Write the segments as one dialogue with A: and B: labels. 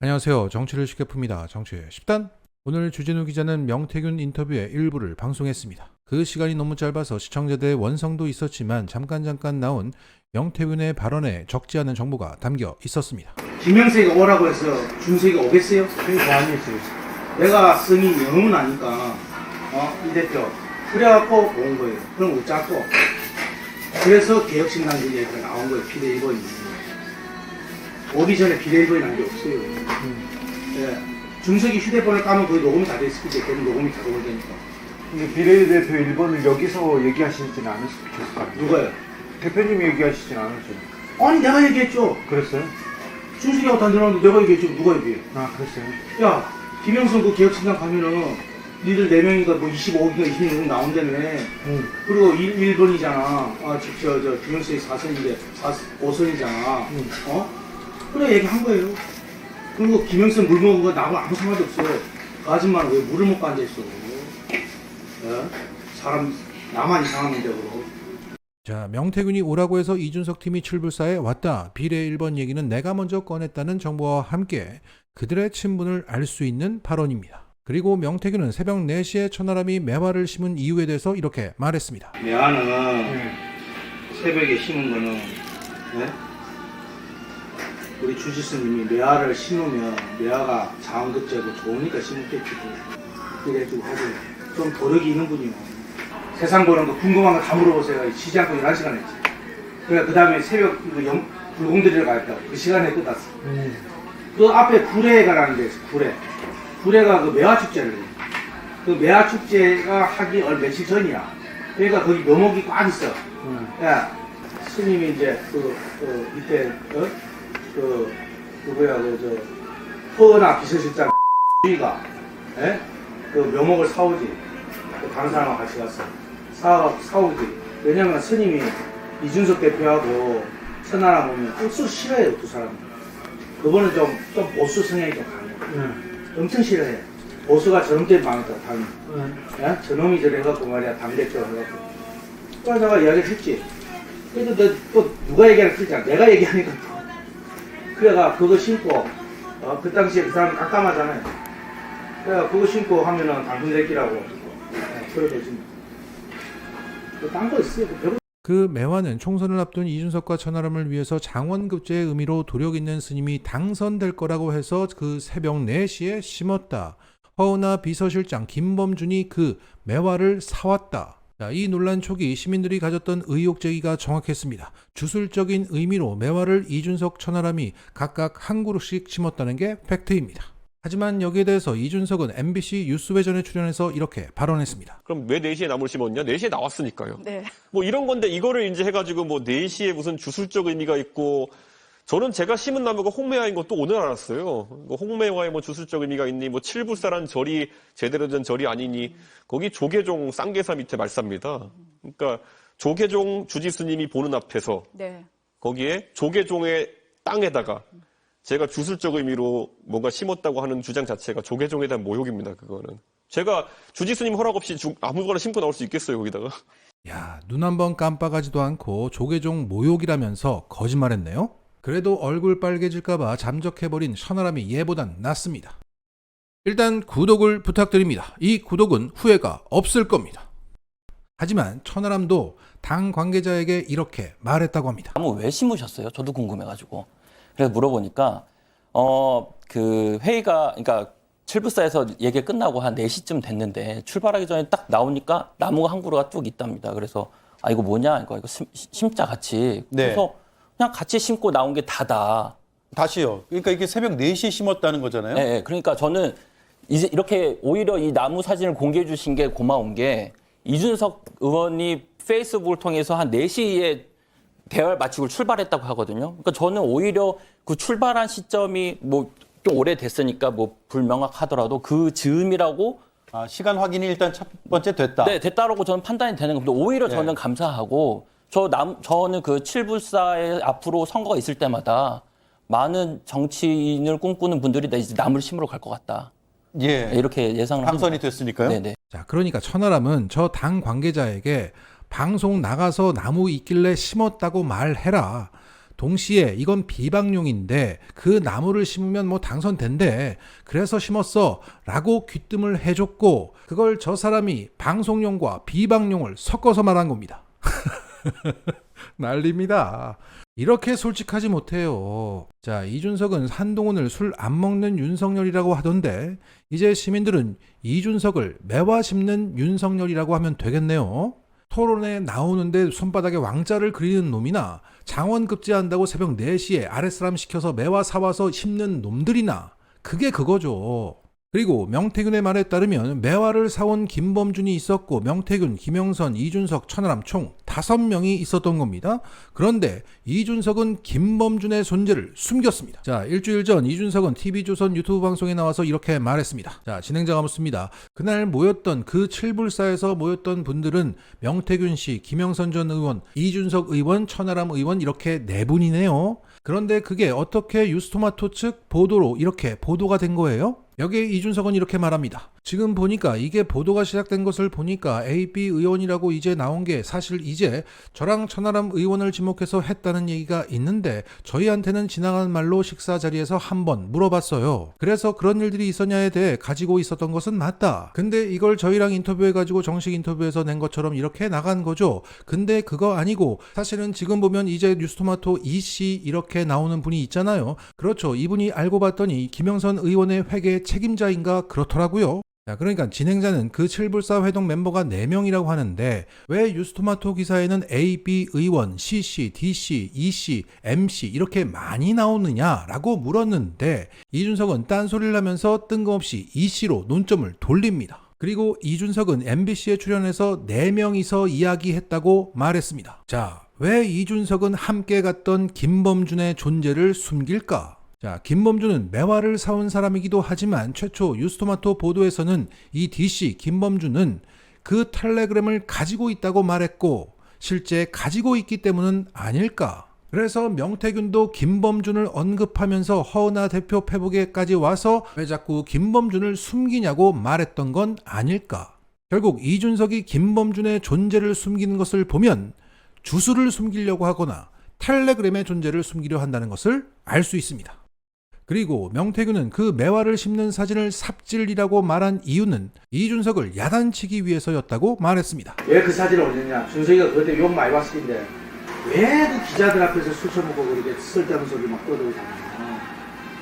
A: 안녕하세요. 정치를 쉽게 풉니다. 정치의 10단. 오늘 주진우 기자는 명태균 인터뷰의 일부를 방송했습니다. 그 시간이 너무 짧아서 시청자들의 원성도 있었지만 잠깐 잠깐 나온 명태균의 발언에 적지 않은 정보가 담겨 있었습니다.
B: 김명세가 오라고 해서 준석이가 오겠어요?
C: 그게 아니지.
B: 내가 승이 영웅은 아니까 어? 이 대표 그래갖고 온 거예요. 그럼 어쩌고 그래서 개혁신당들 얘기가 나온 거예요. 비례 1번이 오기 전에 비례 1번이 난게 없어요. 예. 준석이 휴대폰을 까면 거의 녹음이 다 됐을 거예요. 그럼 녹음이 다 녹음되니까
C: 근데 비례대표 1번을 여기서 얘기하시진 않으셨을까요?
B: 누가요?
C: 대표님이 얘기하시진 않으셨죠?
B: 아니 내가 얘기했죠.
C: 그랬어요?
B: 준석이하고 단전하는데 내가 얘기했죠. 누가 얘기해?
C: 아, 그랬어요?
B: 야, 김영선 그 개혁신당 가면은 니들 4명이가 뭐 25억인가 26억 나온다며.
C: 응.
B: 그리고 1, 1번이잖아. 아, 저, 저, 저, 김영수의 4선인데, 4, 5선이잖아.
C: 응.
B: 어? 그래, 얘기한 거예요. 그리고 김영선 물 먹은 거 나하고 아무 상관도 없어. 그 아줌마는 왜 물을 먹고 앉아있어? 어? 사람, 나만 이상한 문제고.
A: 자, 명태균이 오라고 해서 이준석 팀이 출불사에 왔다. 비례 1번 얘기는 내가 먼저 꺼냈다는 정보와 함께 그들의 친분을 알 수 있는 발언입니다. 그리고 명태균은 새벽 4시에 천하람이 매화를 심은 이유에 대해서 이렇게 말했습니다.
B: 매화는
C: 네.
B: 새벽에 심은 거는, 네? 우리 주지스님이 매화를 심으면 매화가 자원급제고 좋으니까 심었겠지. 그래가지고 하지. 좀 도력이 있는 분이요. 세상 보는 거 궁금한 거 다 물어보세요. 쉬지 않고 11시간 했지. 그러니까 그 다음에 새벽 그 영, 불공들이러 갔다. 그 시간에 끝났어.
C: 음.
B: 그 앞에 구례가 라는 데 있어, 구례. 구례가 그 매화축제를 해. 그 매화축제가 하기 얼 며칠 전이야. 그러니까 거기 묘목이 꽉 있어.
C: 응.
B: 야, 스님이 이제 그, 그 밑에 어? 그 누구야 그저 허나 비서실장 가 예? 그 묘목을 사오지. 그 다른 사람하고 같이 갔어. 사 사오지. 왜냐면 스님이 이준석 대표하고 천하람 보면 억수 싫어해요 두 사람. 그거는 좀, 좀 보수 성향이 좀 강해.
C: 응.
B: 엄청 싫어해. 보수가 저런 때 많았다, 당이.
C: 응.
B: 야? 저놈이 저래 해갖고 말이야, 당대표 해갖고. 그래서 내가 이야기를 했지. 그래도 너, 또 누가 얘기하는 그랬잖아. 내가 얘기하니까 또. 그래가 그거 신고, 어, 그 당시에 그 사람 깜깜하잖아요. 그래가 그거 신고 하면은 당근대끼라고. 네, 그러더지. 딴거 있어요. 그
A: 그 매화는 총선을 앞둔 이준석과 천하람을 위해서 장원급제의 의미로 도력 있는 스님이 당선될 거라고 해서 그 새벽 4시에 심었다. 허은하 비서실장 김범준이 그 매화를 사왔다. 자, 이 논란 초기 시민들이 가졌던 의혹 제기가 정확했습니다. 주술적인 의미로 매화를 이준석 천하람이 각각 한 그루씩 심었다는 게 팩트입니다. 하지만 여기에 대해서 이준석은 MBC 뉴스회전에 출연해서 이렇게 발언했습니다.
D: 그럼 왜 4시에 나무를 심었냐? 4시에 나왔으니까요.
E: 네.
D: 뭐 이런 건데 이거를 이제 해가지고 뭐 4시에 무슨 주술적 의미가 있고 저는 제가 심은 나무가 홍매화인 것도 오늘 알았어요. 그 홍매화에 뭐 주술적 의미가 있니? 뭐 칠불사란 절이 제대로 된 절이 아니니? 거기 조계종 쌍계사 밑에 말삽니다. 그러니까 조계종 주지스님이 보는 앞에서
E: 네.
D: 거기에 조계종의 땅에다가 제가 주술적 의미로 뭔가 심었다고 하는 주장 자체가 조계종에 대한 모욕입니다. 그거는. 제가 주지스님 허락 없이 주- 아무거나 심고 나올 수 있겠어요, 거기다가.
A: 야, 눈 한 번 깜빡하지도 않고 조계종 모욕이라면서 거짓말했네요. 그래도 얼굴 빨개질까봐 잠적해버린 천하람이 얘보단 낫습니다. 일단 구독을 부탁드립니다. 이 구독은 후회가 없을 겁니다. 하지만 천하람도 당 관계자에게 이렇게 말했다고 합니다.
F: 나무 왜 심으셨어요? 저도 궁금해가지고. 그래서 물어보니까 어 그 회의가 그러니까 칠부사에서 얘기 끝나고 한 4시쯤 됐는데 출발하기 전에 딱 나오니까 나무가 한 그루가 쭉 있답니다. 그래서 아 이거 뭐냐 이거 이거 심, 심자 같이.
G: 네.
F: 그래서 그냥 같이 심고 나온 게 다다.
G: 다시요. 그러니까 이게 새벽 4시에 심었다는 거잖아요.
F: 예, 예. 그러니까 저는 이제 이렇게 오히려 이 나무 사진을 공개해 주신 게 고마운 게 이준석 의원이 페이스북을 통해서 한 4시에 대화를 마치고 출발했다고 하거든요. 그러니까 저는 오히려 그 출발한 시점이 뭐 좀 오래됐으니까 뭐 불명확하더라도 그 즈음이라고
G: 아, 시간 확인이 일단 첫 번째 됐다.
F: 네, 됐다라고 저는 판단이 되는 겁니다. 오히려
G: 네.
F: 저는 감사하고 저 남, 저는 그 칠불사에 앞으로 선거가 있을 때마다 많은 정치인을 꿈꾸는 분들이 나 이제 나무를 심으러 갈 것 같다.
G: 예.
F: 이렇게 예상을
G: 당선이
F: 합니다.
G: 됐으니까요.
F: 네네.
A: 자, 그러니까 천하람은 저 당 관계자에게 방송 나가서 나무 있길래 심었다고 말해라. 동시에 이건 비방용인데 그 나무를 심으면 뭐 당선된대. 그래서 심었어. 라고 귀뜸을 해줬고 그걸 저 사람이 방송용과 비방용을 섞어서 말한 겁니다. 난립니다. 이렇게 솔직하지 못해요. 자, 이준석은 한동훈을 술 안 먹는 윤석열이라고 하던데, 이제 시민들은 이준석을 매화 씹는 윤석열이라고 하면 되겠네요. 토론에 나오는데 손바닥에 왕자를 그리는 놈이나 장원 급제한다고 새벽 4시에 아랫사람 시켜서 매화 사와서 씹는 놈들이나 그게 그거죠. 그리고 명태균의 말에 따르면 매화를 사온 김범준이 있었고 명태균, 김영선, 이준석, 천하람 총 다섯 명이 있었던 겁니다. 그런데 이준석은 김범준의 존재를 숨겼습니다. 자, 일주일 전 이준석은 TV조선 유튜브 방송에 나와서 이렇게 말했습니다. 자, 진행자가 묻습니다. 그날 모였던 그 칠불사에서 모였던 분들은 명태균 씨, 김영선 전 의원, 이준석 의원, 천하람 의원 이렇게 네 분이네요. 그런데 그게 어떻게 유스토마토 측 보도로 이렇게 보도가 된 거예요? 여기에 이준석은 이렇게 말합니다. 지금 보니까 이게 보도가 시작된 것을 보니까 AB 의원이라고 이제 나온 게 사실 이제 저랑 천하람 의원을 지목해서 했다는 얘기가 있는데 저희한테는 지나간 말로 식사 자리에서 한번 물어봤어요. 그래서 그런 일들이 있었냐에 대해 가지고 있었던 것은 맞다. 근데 이걸 저희랑 인터뷰해가지고 정식 인터뷰에서 낸 것처럼 이렇게 나간 거죠. 근데 그거 아니고 사실은 지금 보면 이제 뉴스토마토 이씨 이렇게 나오는 분이 있잖아요. 그렇죠. 이분이 알고 봤더니 김영선 의원의 회계 책임자인가 그렇더라고요. 자, 그러니까 진행자는 그 칠불사 회동 멤버가 4명이라고 하는데 왜 유스토마토 기사에는 A, B 의원, CC, DC, EC, MC 이렇게 많이 나오느냐라고 물었는데 이준석은 딴소리를 하면서 뜬금없이 EC로 논점을 돌립니다. 그리고 이준석은 MBC에 출연해서 4명이서 이야기했다고 말했습니다. 자, 왜 이준석은 함께 갔던 김범준의 존재를 숨길까? 자, 김범준은 매화를 사온 사람이기도 하지만 최초 유스토마토 보도에서는 이 DC 김범준은 그 텔레그램을 가지고 있다고 말했고 실제 가지고 있기 때문은 아닐까? 그래서 명태균도 김범준을 언급하면서 허은하 대표 페북에까지 와서 왜 자꾸 김범준을 숨기냐고 말했던 건 아닐까? 결국 이준석이 김범준의 존재를 숨기는 것을 보면 주수를 숨기려고 하거나 텔레그램의 존재를 숨기려 한다는 것을 알 수 있습니다. 그리고 명태균은 그 매화를 심는 사진을 삽질이라고 말한 이유는 이준석을 야단치기 위해서였다고 말했습니다.
B: 왜 그 사진을 올렸냐? 준석이가 그때 욕 많이 봤을 텐데 왜 그 기자들 앞에서 술 처먹고 그렇게 쓸데없는 소리 막 떠들고 다니냐?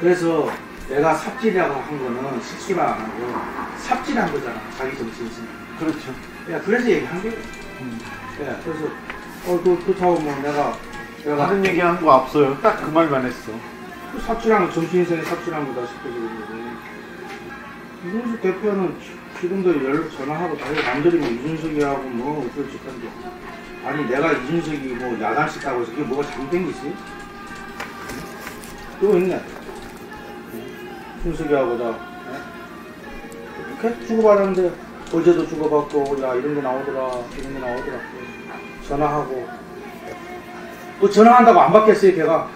B: 그래서 내가 삽질이라고 한 거는 실수만 안 하고 삽질한 거잖아. 자기 정치에서.
C: 그렇죠.
B: 야, 그래서 얘기한 거예요. 예, 그래서 어, 그, 그렇다고 뭐 내가 내가
C: 다른 얘기한 거 없어요. 딱 그 말만 했어.
B: 그 삽질한 거, 정치인생이 삽질한 거다 그러는데 이준석 대표는 지- 지금도 연락 전화하고 자기 남들이 뭐 이준석이하고 뭐 어쩌고 저쩌는데 아니 내가 이준석이 뭐 야단식다고 해서 그게 뭐가 잘못된겠지? 또 있네. 준석이하고 다 예? 이렇게 주고받았는데 어제도 주고받고 야 이런 게 나오더라 이런 게 나오더라. 전화하고. 뭐 전화한다고 안 받겠어요 걔가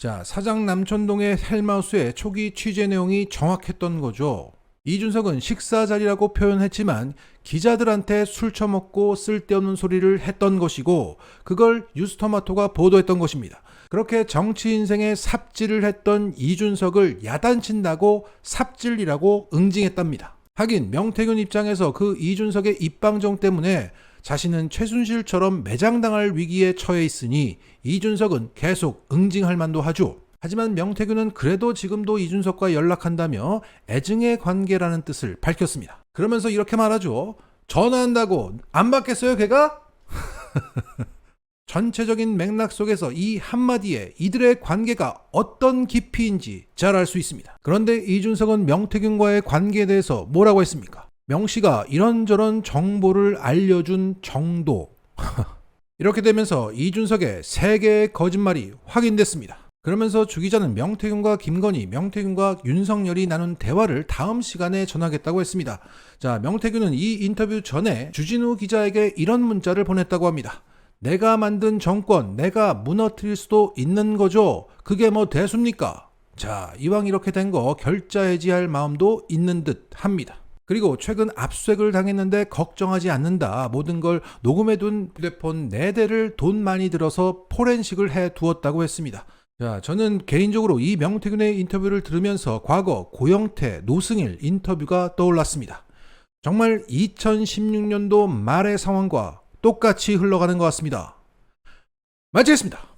A: 자, 사장 남천동의 헬마우스의 초기 취재 내용이 정확했던 거죠. 이준석은 식사 자리라고 표현했지만 기자들한테 술 처먹고 쓸데없는 소리를 했던 것이고 그걸 유스토마토가 보도했던 것입니다. 그렇게 정치 인생에 삽질을 했던 이준석을 야단친다고 삽질이라고 응징했답니다. 하긴 명태균 입장에서 그 이준석의 입방정 때문에 자신은 최순실처럼 매장당할 위기에 처해 있으니 이준석은 계속 응징할 만도 하죠. 하지만 명태균은 그래도 지금도 이준석과 연락한다며 애증의 관계라는 뜻을 밝혔습니다. 그러면서 이렇게 말하죠. 전화한다고 안 받겠어요, 걔가? 전체적인 맥락 속에서 이 한마디에 이들의 관계가 어떤 깊이인지 잘 알 수 있습니다. 그런데 이준석은 명태균과의 관계에 대해서 뭐라고 했습니까? 명 씨가 이런저런 정보를 알려준 정도. 이렇게 되면서 이준석의 세 개의 거짓말이 확인됐습니다. 그러면서 주 기자는 명태균과 김건희, 명태균과 윤석열이 나눈 대화를 다음 시간에 전하겠다고 했습니다. 자, 명태균은 이 인터뷰 전에 주진우 기자에게 이런 문자를 보냈다고 합니다. 내가 만든 정권, 내가 무너뜨릴 수도 있는 거죠. 그게 뭐 대수입니까? 자, 이왕 이렇게 된 거 결자 해지할 마음도 있는 듯 합니다. 그리고 최근 압수색을 당했는데 걱정하지 않는다. 모든 걸 녹음해둔 휴대폰 4대를 돈 많이 들어서 포렌식을 해 두었다고 했습니다. 자, 저는 개인적으로 이 명태균의 인터뷰를 들으면서 과거 고영태, 노승일 인터뷰가 떠올랐습니다. 정말 2016년도 말의 상황과 똑같이 흘러가는 것 같습니다. 마치겠습니다.